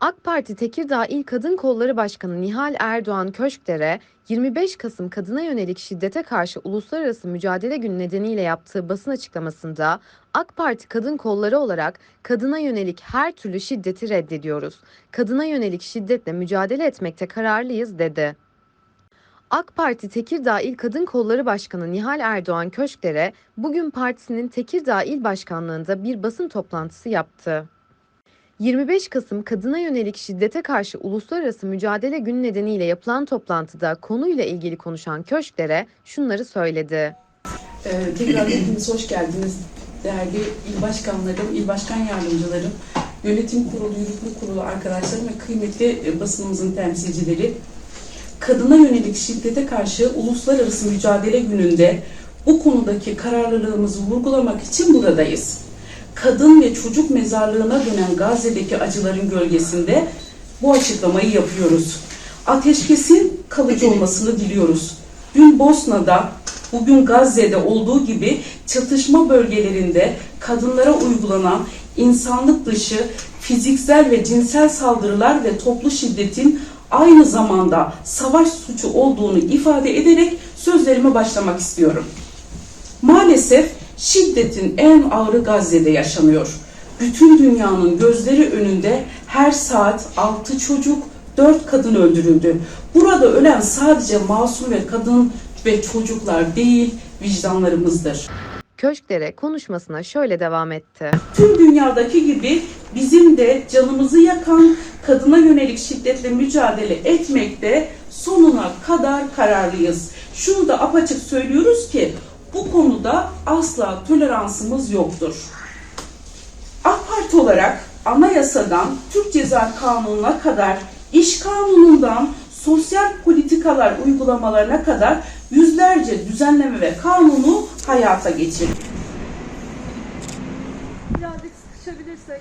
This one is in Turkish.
AK Parti Tekirdağ İl Kadın Kolları Başkanı Nihal Erdoğan Köşkdere, 25 Kasım kadına yönelik şiddete karşı Uluslararası Mücadele Günü nedeniyle yaptığı basın açıklamasında AK Parti Kadın Kolları olarak kadına yönelik her türlü şiddeti reddediyoruz. Kadına yönelik şiddetle mücadele etmekte kararlıyız dedi. AK Parti Tekirdağ İl Kadın Kolları Başkanı Nihal Erdoğan Köşkdere, bugün partisinin Tekirdağ İl Başkanlığında bir basın toplantısı yaptı. 25 Kasım kadına yönelik şiddete karşı Uluslararası Mücadele Günü nedeniyle yapılan toplantıda konuyla ilgili konuşan Köşkdere şunları söyledi. Ee, tekrar hepiniz hoş geldiniz. Değerli il başkanlarım, il başkan yardımcılarım, yönetim kurulu, yürütme kurulu arkadaşlarım ve kıymetli e, basınımızın temsilcileri. Kadına yönelik şiddete karşı Uluslararası Mücadele Günü'nde bu konudaki kararlılığımızı vurgulamak için buradayız. Kadın ve çocuk mezarlığına dönen Gazze'deki acıların gölgesinde bu açıklamayı yapıyoruz. Ateşkesin kalıcı olmasını diliyoruz. Dün Bosna'da, bugün Gazze'de olduğu gibi çatışma bölgelerinde kadınlara uygulanan insanlık dışı fiziksel ve cinsel saldırılar ve toplu şiddetin aynı zamanda savaş suçu olduğunu ifade ederek sözlerime başlamak istiyorum. Maalesef şiddetin en ağırı Gazze'de yaşanıyor. Bütün dünyanın gözleri önünde her saat 6 çocuk, 4 kadın öldürüldü. Burada ölen sadece masum ve kadın ve çocuklar değil, vicdanlarımızdır. Köşkdere konuşmasına şöyle devam etti. Tüm dünyadaki gibi bizim de canımızı yakan kadına yönelik şiddetle mücadele etmekte sonuna kadar kararlıyız. Şunu da apaçık söylüyoruz ki bu konuda asla toleransımız yoktur. AK Parti olarak anayasadan Türk Ceza Kanunu'na kadar iş kanunundan sosyal politikalar uygulamalarına kadar yüzlerce düzenleme ve kanunu hayata geçirdik. Birazcık sıkışabilirsek.